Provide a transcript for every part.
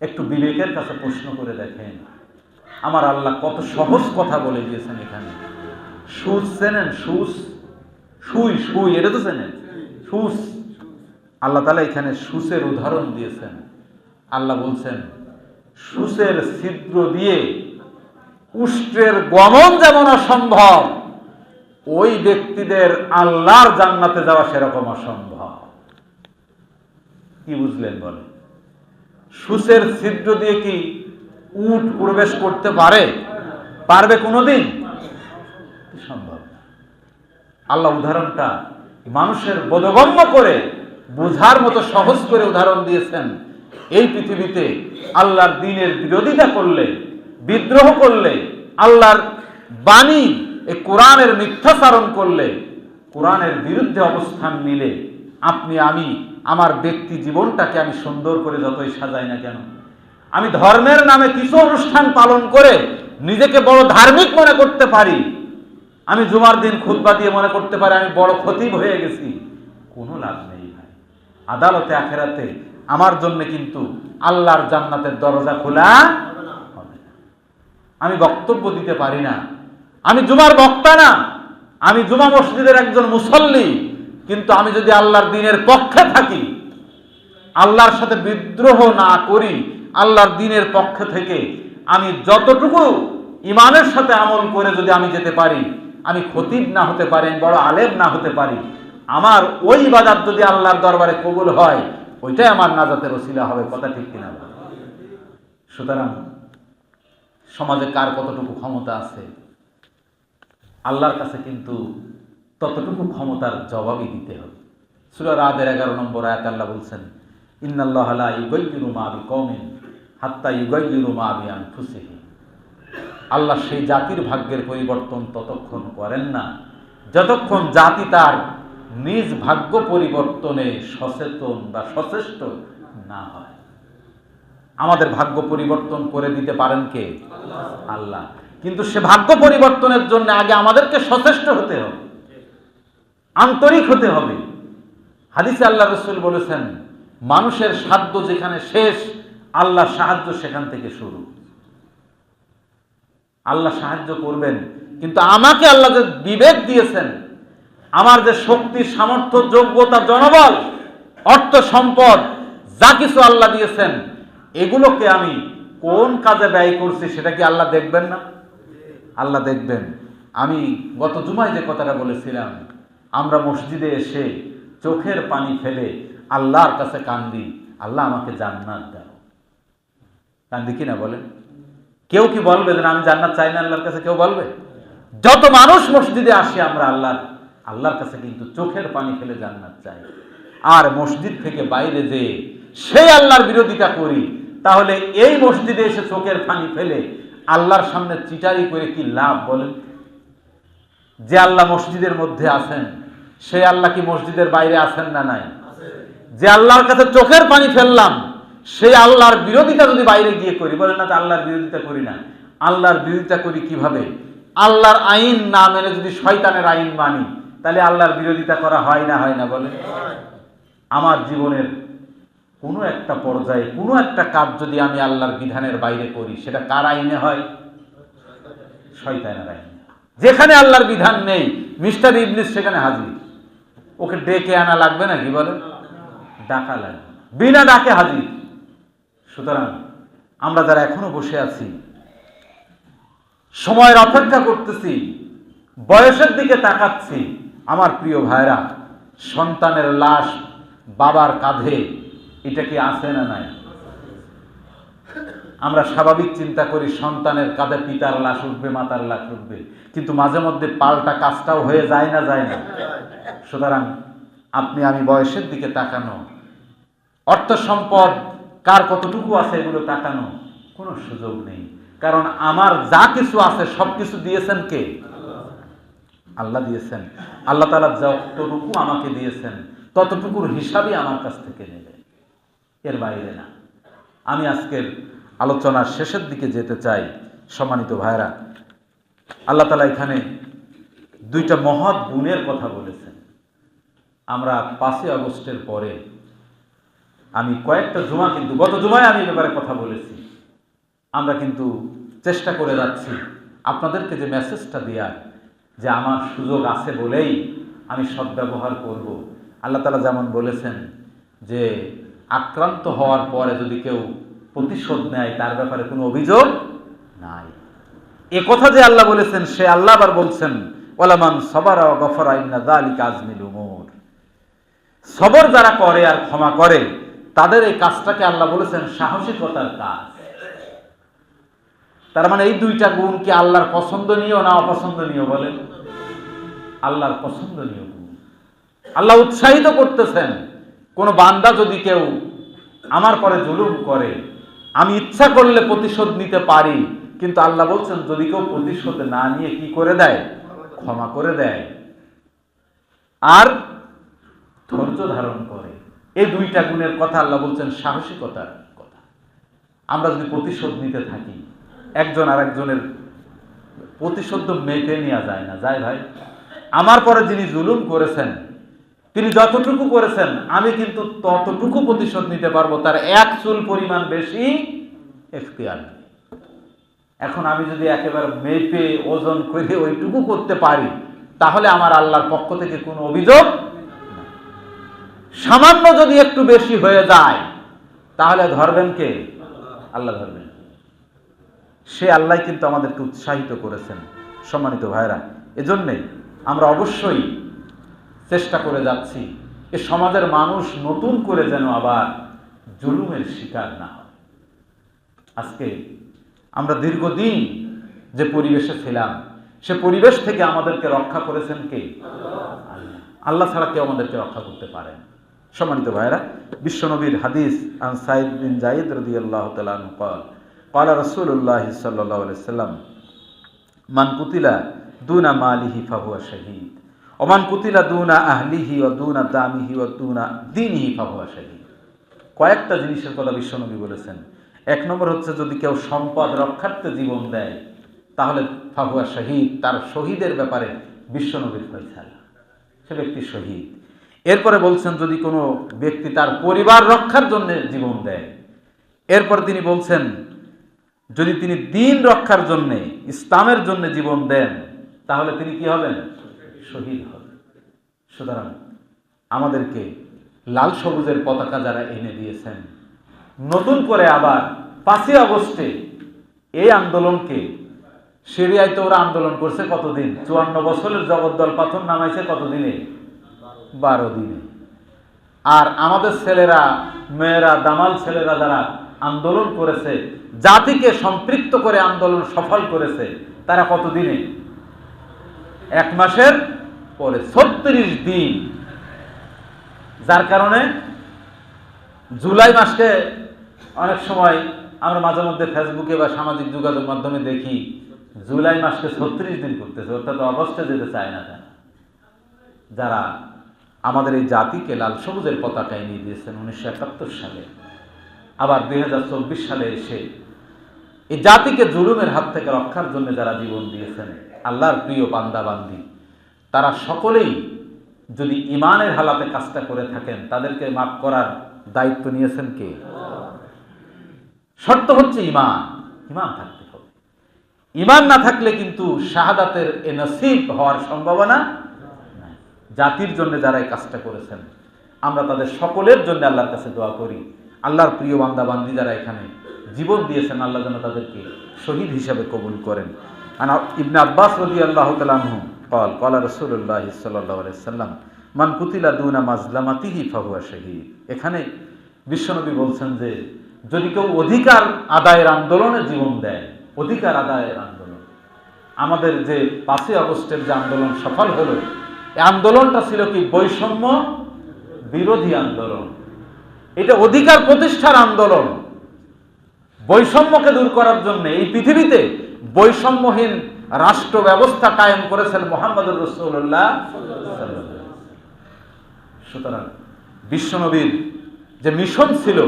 একটু বিবেকের কাছে প্রশ্ন করে দেখেন। আমার আল্লাহ কত সহজ কথা বলে দিয়েছেন এখানে। সুস চেনেন সুস সুই সুই, এটা তো চেনেন? সুস আল্লাহ তালা এখানে সুসের উদাহরণ দিয়েছেন। আল্লাহ বলছেন সুসের ছিদ্র দিয়ে উষ্ট্রের গমন যেমন অসম্ভব, ওই ব্যক্তিদের আল্লাহর জান্নাতে যাওয়া সেরকম অসম্ভব। কি বুঝলেন বলে সুসের ছিদ্র দিয়ে কি উট প্রবেশ করতে পারে? পারবে কোনোদিন? সম্ভব আল্লাহ উদাহরণটা মানুষের বোধগম্য করে, বোঝার মতো সহজ করে উদাহরণ দিয়েছেন। এই পৃথিবীতে আল্লাহর দিনের বিরোধিতা করলে, বিদ্রোহ করলে, আল্লাহর বাণী এ কোরআনের মিথ্যাচারণ করলে, কোরআনের বিরুদ্ধে অবস্থান নিলে আপনি, আমি আমার ব্যক্তি জীবনটাকে আমি সুন্দর করে যতই সাজাই না কেন, আমি ধর্মের নামে কিছু অনুষ্ঠান পালন করে নিজেকে বড় ধার্মিক মনে করতে পারি। আমি জুমার দিন খুতবা দিয়ে মনে করতে পারি, আমি বড় খতিব হয়ে গেছি। কোনো লাভ নেই ভাই। আদালতে, আখেরাতে আমার জন্য কিন্তু আল্লাহর জান্নাতের দরজা খোলা হবে। আমি বক্তব্য দিতে পারি না। আমি জুমার বক্তা না। আমি জুমা মসজিদের একজন মুসল্লি। কিন্তু আমি যদি আল্লাহর দিনের পক্ষে থাকি, আল্লাহর সাথে বিদ্রোহ না করি, আল্লাহর দিনের পক্ষ থেকে আমি যতটুকু ইমানের সাথে আমল করে যদি আমি যেতে পারি, আমি খতিব না হতে পারি বড় আলেম না হতে পারি, আমার ওই বাজার যদি আল্লাহর দরবারে কবুল হয়, ওইটাই আমার নাজাতের ওসিলা হবে, কথা ঠিক কিনা সুতরাং সমাজে কার কতটুকু ক্ষমতা আছে? আল্লাহর কাছে কিন্তু ততটুকু ক্ষমতার জবাবই দিতে হবে। সুরা রাদের এগারো নম্বর আয়াত আল্লাহ বলছেন, ইন্নাল্লাহ লা ইউগাইয়িরু মা বিকওমিন হাত্তা ইউগাইয়িরু মা বিআনফুসিহিম। আল্লাহ সেই জাতির ভাগ্যের পরিবর্তন ততক্ষণ করেন না। যতক্ষণ জাতি তার নিজ ভাগ্য পরিবর্তনে সচেতন বা সচেষ্ট না হয়। আমাদের ভাগ্য পরিবর্তন করে দিতে পারেন কে? আল্লাহ। কিন্তু সে ভাগ্য পরিবর্তনের জন্য আগে আমাদেরকে সচেষ্ট হতে হবে। আন্তরিক হতে হবে। হাদিসে আল্লাহ রসুল বলেছেন, মানুষের সাধ্য যেখানে শেষ, আল্লাহ সাহায্য সেখান থেকে শুরু। আল্লাহ সাহায্য করবেন, কিন্তু আমাকে আল্লাহ যে বিবেক দিয়েছেন, আমার যে শক্তি, সামর্থ্য, যোগ্যতা, জনবল, অর্থ, সম্পদ, যা কিছু আল্লাহ দিয়েছেন, এগুলোকে আমি কোন কাজে ব্যয় করছি সেটা কি আল্লাহ দেখবেন না? আল্লাহ দেখবেন। আমি গত জুমায় যে কথাটা বলেছিলাম আমরা মসজিদে এসে চোখের পানি ফেলে আল্লাহর কাছে কান্দি, আল্লাহ আমাকে জান্নাত দাও। কান্দি কিনা বলেন? কেউ কি বলবে যে আমি জান্নাত চাই না আল্লাহর কাছে? কেউ বলবে? যত মানুষ মসজিদে আসি আমরা আল্লাহর আল্লাহর কাছে কিন্তু চোখের পানি ফেলে জান্নাত চাই। আর মসজিদ থেকে বাইরে যে সেই আল্লাহর বিরোধিতা করি, তাহলে এই মসজিদে এসে চোখের পানি ফেলে আল্লাহর সামনে চিটারি করে কি লাভ বলেন? যে আল্লাহ মসজিদের মধ্যে আছেন, সেই আল্লাহ কি মসজিদের বাইরে আছেন না নাই? যে আল্লাহর কাছে চোখের পানি ফেললাম, সেই আল্লাহর বিরোধিতা যদি বাইরে গিয়ে করি, বলেন না আল্লাহর বিরোধিতা করি না। আল্লাহর বিরোধিতা করি কীভাবে? আল্লাহর আইন না মেনে যদি শয়তানের আইন মানি, তাহলে আল্লাহর বিরোধিতা করা হয় না হয় না বলে আমার জীবনের কোনো একটা পর্যায়ে, কোনো একটা কাজ যদি আমি আল্লাহর বিধানের বাইরে করি, সেটা কার আইনে হয়? শয়তানের আইনে। যেখানে আল্লাহর বিধান নেই, মিস্টার ইবলিস সেখানে হাজির। ওকে ডেকে আনা লাগবে নাকি বলে ডাকা লাগবে। বিনা ডাকে হাজির। সুতরাং আমরা যারা এখনও বসে আছি, সময়ের অপেক্ষা করতেছি, বয়সের দিকে তাকাচ্ছি, আমার প্রিয় ভাইরা, সন্তানের লাশ বাবার কাঁধে, এটা কি আছে না নাই? আমরা স্বাভাবিক চিন্তা করি, সন্তানের কাঁধে পিতার লাশ উঠবে, মাতার লাশ উঠবে। কিন্তু মাঝে মধ্যে পাল্টা কাজটাও হয়ে যায় না যায় না। সুতরাং আপনি আমি বয়সের দিকে তাকানো, অর্থ সম্পদ কার কতটুকু আছে এগুলো তাকানো, কোনো সুযোগ নেই। কারণ আমার যা কিছু আছে, সব কিছু দিয়েছেন কে? আল্লাহ দিয়েছেন। আল্লাহ তালা যতটুকু আমাকে দিয়েছেন, ততটুকুর হিসাবই আমার কাছ থেকে নেবে। এর বাইরে না। আমি আজকের আলোচনার শেষের দিকে যেতে চাই, সম্মানিত ভাইরা আল্লাহ তালা এখানে দুইটা মহৎ গুণের কথা বলেছেন। আমরা পাঁচই আগস্টের পরে আমি কয়েকটা জুমা কিন্তু, গত জুমায় আমি ব্যাপারে কথা বলেছি। আমরা কিন্তু চেষ্টা করে যাচ্ছি আপনাদেরকে যে মেসেজটা দেওয়ার, যে আমার সুযোগ আছে বলেই আমি সদ্ব্যবহার করব। আল্লাহ তালা যেমন বলেছেন যে, আক্রান্ত হওয়ার পরে যদি কেউ প্রতিশোধ নেয়, তার ব্যাপারে কোনো অভিযোগ নাই। এ কথা যে আল্লাহ বলেছেন, সে আল্লাহ আবার বলছেন, ওলামান সবারা গফরা ইন্না দালি কাজমিল উমর। সবর যারা করে আর ক্ষমা করে, তাদের এই কাজটাকে আল্লাহ বলেছেন সাহসিকতার কাজ। তার মানে এই দুইটা গুণ কি আল্লাহর পছন্দনীয় না অপছন্দনীয় বলেন? আল্লাহর পছন্দনীয় গুণ। আল্লাহ উৎসাহিত করতেছেন, কোন বান্দা যদি কেউ আমার পরে জুলুম করে আমি ইচ্ছা করলে প্রতিশোধ নিতে পারি, কিন্তু আল্লাহ বলছেন, যদি কেউ প্রতিশোধ না নিয়ে কি করে দেয়? ক্ষমা করে দেয়। আর ধৈর্য ধারণ করে। এই দুইটা গুণের কথা আল্লাহ বলছেন, সাহসিকতার কথা। আমরা যদি প্রতিশোধ নিতে থাকি, একজন আর একজনের প্রতিশোধ মেপে নেওয়া যায় না। যায় ভাই, আমার পরে যিনি জুলুম করেছেন তিনি যতটুকু করেছেন, আমি কিন্তু ততটুকু প্রতিশোধ নিতে পারব। তার এক চুল পরিমাণ বেশি এখতিয়ার এখন আমি যদি একেবারে মেপে, ওজন করে ওইটুকু করতে পারি, তাহলে আমার আল্লাহর পক্ষ থেকে কোনো অভিযোগ সামান্য যদি একটু বেশি হয়ে যায়, তাহলে ধরবেন কে? আল্লাহ ধরবেন। সে আল্লাহ কিন্তু আমাদেরকে উৎসাহিত করেছেন। সম্মানিত ভাইরা এজন্যে আমরা অবশ্যই চেষ্টা করে যাচ্ছি। এ সমাজের মানুষ নতুন করে যেন আবার জুলুমের শিকার না হয়। আজকে আমরা দীর্ঘদিন যে পরিবেশে ছিলাম, সে পরিবেশ থেকে আমাদেরকে রক্ষা করেছেন কে? আল্লাহ। ছাড়া কেউ আমাদেরকে রক্ষা করতে পারেন সম্মানিত ভাইরা বিশ্বনবীর হাদিস আন সাইদ বিন জাইদ রদি আল্লাহ তালান কল পালা রসুল্লাহ সাল্লাহ সাল্লাম মানকুতিলা দুনা মালিহি ফাহুয়া শহীদ। ওমান কুতিলা দুনা আহলিহি ও দুনা দামিহি ও দুনা দিনহি ফাহুয়া শহীদ কয়েকটা জিনিসের কথা বিশ্বনবী বলেছেন। এক নম্বর হচ্ছে যদি কেউ সম্পদ রক্ষার্থে জীবন দেয়, তাহলে ফাহুয়া শহীদ তার শহীদের ব্যাপারে বিশ্বনবীর ফয়সালা। সে ব্যক্তি শহীদ। এরপরে বলছেন, যদি কোনো ব্যক্তি তার পরিবার রক্ষার জন্য জীবন দেয়, এরপর তিনি বলছেন, যদি তিনি দিন রক্ষার জন্যে, ইসলামের জন্য জীবন দেন, তাহলে তিনি কি হবেন? শহীদ হবেন সুতরাং আমাদেরকে লাল সবুজের পতাকা যারা এনে দিয়েছেন, নতুন করে আবার পাঁচই আগস্টে এই আন্দোলনকে সিরিয়ায় তো ওরা আন্দোলন করছে কতদিন? চুয়ান্ন বছরের জগদ্দল পাথর নামাইছে কতদিনে? বারো দিনে। আর আমাদের ছেলেরা, মেয়েরা, দামাল ছেলেরা যারা আন্দোলন করেছে, জাতিকে সম্পৃক্ত করে আন্দোলন সফল করেছে, তারা কতদিনে? এক মাসের পরে ছত্রিশ দিন। যার কারণে জুলাই মাসকে অনেক সময় আমরা মাঝে মধ্যে ফেসবুকে বা সামাজিক যোগাযোগ মাধ্যমে দেখি, জুলাই মাসকে ছত্রিশ দিন করতেছে, অর্থাৎ অগস্টে যেতে চায় না তারা যারা আমাদের এই জাতিকে লাল সবুজের পতাকা এনে দিয়েছেন উনিশশো একাত্তর সালে, আবার দুই হাজার চব্বিশ সালে এসে এই জাতিকে জুলুমের হাত থেকে রক্ষার জন্য যারা জীবন দিয়েছেন, আল্লাহর প্রিয় বান্দা বান্দি তারা সকলেই যদি ইমানের হালাতে কাজটা করে থাকেন, তাদেরকে মাফ করার দায়িত্ব নিয়েছেন কে? শর্ত হচ্ছে ইমান ইমান থাকতে হবে। ইমান না থাকলে কিন্তু শাহাদাতের এ নসিব হওয়ার সম্ভাবনা জাতির জন্য যারা এই কাজটা করেছেন, আমরা তাদের সকলের জন্য আল্লাহর কাছে দোয়া করি। আল্লাহর প্রিয় বান্দা বান্দি যারা এখানে জীবন দিয়েছেন, আল্লাহ যেন তাদেরকে শহীদ হিসাবে কবুল করেন। আনা ইবনে আব্বাস রদি আল্লাহ তালাহু কল কলা রসুল্লাহ সাল্লাহ সাল্লাম মান কুতিলা দুনা মাজলামাতিহি ফাহুয়া শহীদ। এখানে বিশ্বনবী বলছেন যে, যদি কেউ অধিকার আদায়ের আন্দোলনে জীবন দেয়, অধিকার আদায়ের আন্দোলন, আমাদের যে পাঁচই আগস্টের যে আন্দোলন সফল হলো, এই আন্দোলনটা ছিল কি বৈষম্য বিরোধী আন্দোলন? এটা অধিকার প্রতিষ্ঠার আন্দোলন। বৈষম্যকে দূর করার জন্য এই পৃথিবীতে বৈষম্যহীন রাষ্ট্র ব্যবস্থা কায়েম করেছেন মোহাম্মদুর রসুল্লাহ সুতরাং বিশ্বনবীর যে মিশন ছিল,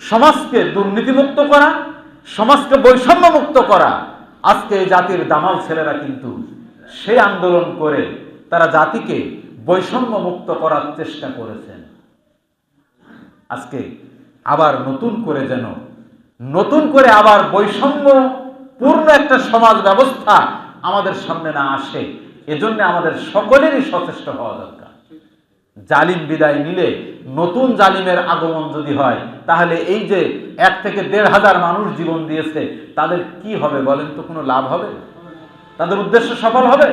সমাজকে দুর্নীতিমুক্ত করা, সমাজকে বৈষম্য মুক্ত করা, আজকে এই জাতির দামাল ছেলেরা কিন্তু সেই আন্দোলন করে তারা জাতিকে বৈষম্য মুক্ত করার চেষ্টা করেছেন। আজকে আবার নতুন করে যেন, নতুন করে আবার বৈষম্য পূর্ণ একটা সমাজ ব্যবস্থা আমাদের সামনে না আসে, এজন্য আমাদের সকলেরই সচেষ্ট হওয়া দরকার। জালিম বিদায় নিলে, নতুন জালিমের আগমন যদি হয়, তাহলে এই যে এক থেকে দেড় হাজার মানুষ জীবন দিয়েছে, তাদের কি হবে বলেন তো, কোনো লাভ হবে? তাদের উদ্দেশ্য সফল হবে?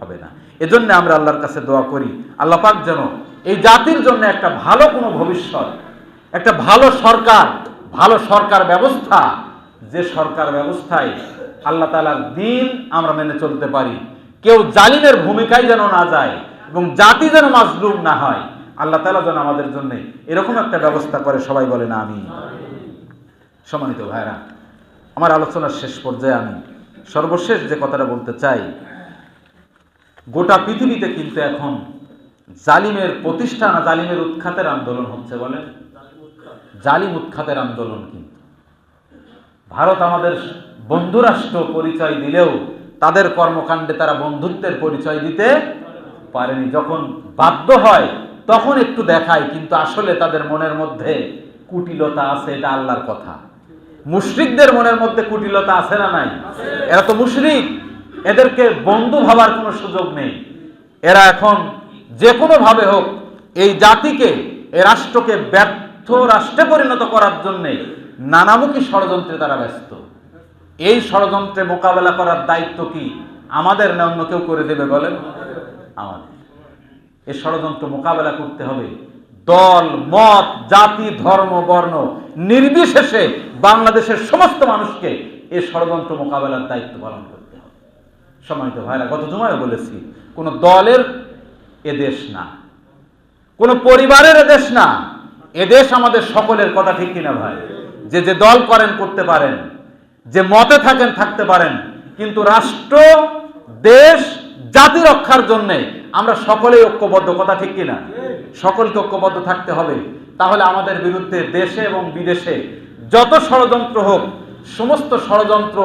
হবে না। এজন্য আমরা আল্লাহর কাছে দোয়া করি, আল্লাহ পাক যেন এই জাতির জন্য একটা ভালো কোনো ভবিষ্যৎ, একটা ভালো সরকার ভালো সরকার ব্যবস্থা যে সরকার ব্যবস্থায় আল্লাহ তালার দিন আমরা মেনে চলতে পারি। কেউ জালিমের ভূমিকায় যেন না যায় এবং জাতি যেন মাজলুম না হয়, আল্লাহ তালা যেন আমাদের জন্য এরকম একটা ব্যবস্থা করে সবাই বলে না আমি সম্মানিত ভাইরা আমার আলোচনার শেষ পর্যায়ে আমি সর্বশেষ যে কথাটা বলতে চাই, গোটা পৃথিবীতে কিন্তু এখন জালিমের প্রতিষ্ঠান, জালিমের উৎখাতের আন্দোলন হচ্ছে বলেন। জালিম উৎখাতের আন্দোলন কিন্তু। ভারত আমাদের বন্ধুরাষ্ট্র পরিচয় দিলেও তাদের কর্মকাণ্ডে তারা বন্ধুত্বের পরিচয় দিতে পারেনি। যখন বাধ্য হয়, তখন একটু দেখায়, কিন্তু আসলে তাদের মনের মধ্যে কুটিলতা আছে, এটা আল্লাহর কথা। মুশরিকদের মনের মধ্যে কুটিলতা আছে না নাই? এরা তো মুশরিক। এদেরকে বন্ধু ভাবার কোনো সুযোগ নেই। এরা এখন যে কোনো ভাবে হোক, এই জাতিকে, এই রাষ্ট্রকে ব্যর্থ রাষ্ট্রে পরিণত করার জন্যে নানামুখী ষড়যন্ত্রে তারা ব্যস্ত। এই ষড়যন্ত্রে মোকাবেলা করার দায়িত্ব কি আমাদের না অন্য কেউ করে দেবে বলেন? আমাদের। এই ষড়যন্ত্র মোকাবেলা করতে হবে। দল, মত, জাতি, ধর্ম, বর্ণ নির্বিশেষে বাংলাদেশের সমস্ত মানুষকে এই ষড়যন্ত্র মোকাবেলার দায়িত্ব পালন করতে হবে। সম্মানিত ভাইরা, গত জমায় বলেছি, কোনো দলের এদেশ না। কোনো পরিবারের এদেশ না। এদেশ আমাদের সকলের কথা ঠিক কিনা ভাই? যে যে দল করেন করতে পারেন, যে মতে থাকেন থাকতে পারেন, কিন্তু রাষ্ট্র, দেশ, জাতি রক্ষার জন্য আমরা সকলেই ঐক্যবদ্ধ, কথা ঠিক কিনা? সকলকে ঐক্যবদ্ধ থাকতে হবে। তাহলে আমাদের বিরুদ্ধে দেশে এবং বিদেশে যত ষড়যন্ত্র হোক, সমস্ত ষড়যন্ত্র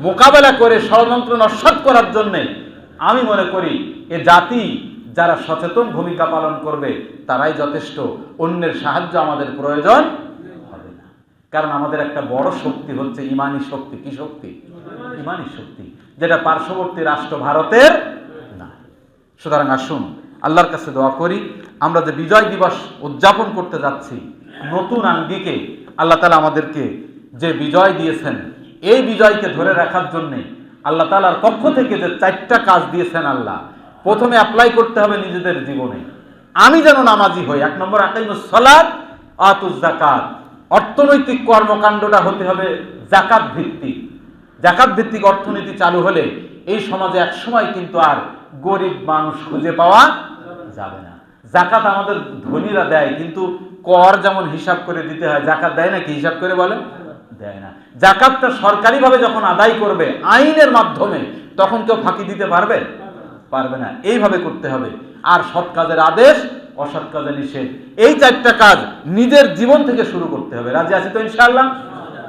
মোকাবেলা করে ষড়যন্ত্র নস্বাত করার জন্যে আমি মনে করি এ জাতি যারা সচেতন ভূমিকা পালন করবে, তারাই যথেষ্ট। অন্যের সাহায্য আমাদের প্রয়োজন। কারণ আমাদের একটা বড় শক্তি হচ্ছে ইমানি শক্তি। কি শক্তি? ইমানি শক্তি, যেটা পার্শ্ববর্তী রাষ্ট্র ভারতের না সুতরাং আসুন, আল্লাহর কাছে দোয়া করি, আমরা যে বিজয় দিবস উদযাপন করতে যাচ্ছি, নতুন আঙ্গিকে আল্লাহ তালা আমাদেরকে যে বিজয় দিয়েছেন, এই বিজয়কে ধরে রাখার জন্যে আল্লাহ তালার পক্ষ থেকে যে চারটা কাজ দিয়েছেন আল্লাহ, প্রথমে অ্যাপ্লাই করতে হবে নিজেদের জীবনে। আমি যেন নামাজি হই। এক নম্বর আকাইমুস সালাত, আতুজ জাকাত অর্থনৈতিক কর্মকাণ্ডটা হতে হবে জাকাত ভিত্তিক। জাকাত ভিত্তিক অর্থনীতি চালু হলে এই সমাজে এক সময় কিন্তু আর গরিব মানুষ খুঁজে পাওয়া যাবে না। জাকাত আমাদের ধনীরা দেয়, কিন্তু কর যেমন হিসাব করে দিতে হয়, জাকাত দেয় নাকি হিসাব করে বলে দেয় না। জাকাতটা সরকারিভাবে যখন আদায় করবে আইনের মাধ্যমে, তখন কেউ ফাঁকি দিতে পারবে? পারবে না। এইভাবে করতে হবে। আর সৎ কাজের আদেশ অসৎ কাজের নিষেধ। এই চারটা কাজ নিজের জীবন থেকে শুরু করতে হবে। রাজি আছি তো ইনশাআল্লাহ?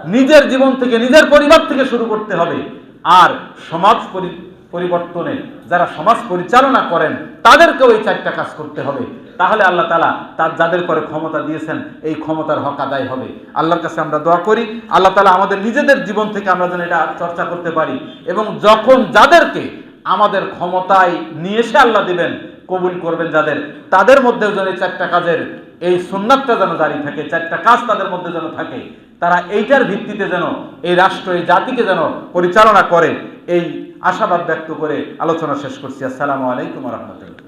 নিজের জীবন থেকে, নিজের পরিবার থেকে শুরু করতে হবে। আর সমাজ পরি- পরিবর্তনে যারা সমাজ পরিচালনা করেন, তাদেরকেও এই চারটা কাজ করতে হবে। তাহলে আল্লাহ তালা তার যাদের পরে ক্ষমতা দিয়েছেন, এই ক্ষমতার হক আদায় হবে। আল্লাহর কাছে আমরা দোয়া করি, আল্লাহ তালা আমাদের নিজেদের জীবন থেকে আমরা যেন এটা চর্চা করতে পারি। এবং যখন যাদেরকে আমাদের ক্ষমতায় নিয়ে এসে আল্লাহ দিবেন কবুল করবেন যাদের, তাদের মধ্যেও যেন এই চারটা কাজের, এই সুন্নাতটা যেন জারি থাকে, চারটা কাজ তাদের মধ্যে যেন থাকে, তারা এইটার ভিত্তিতে যেন এই রাষ্ট্র, এই জাতিকে যেন পরিচালনা করে, এই আশাবাদ ব্যক্ত করে আলোচনা শেষ করছি। আসসালামু আলাইকুম রহমতুল্লাহ।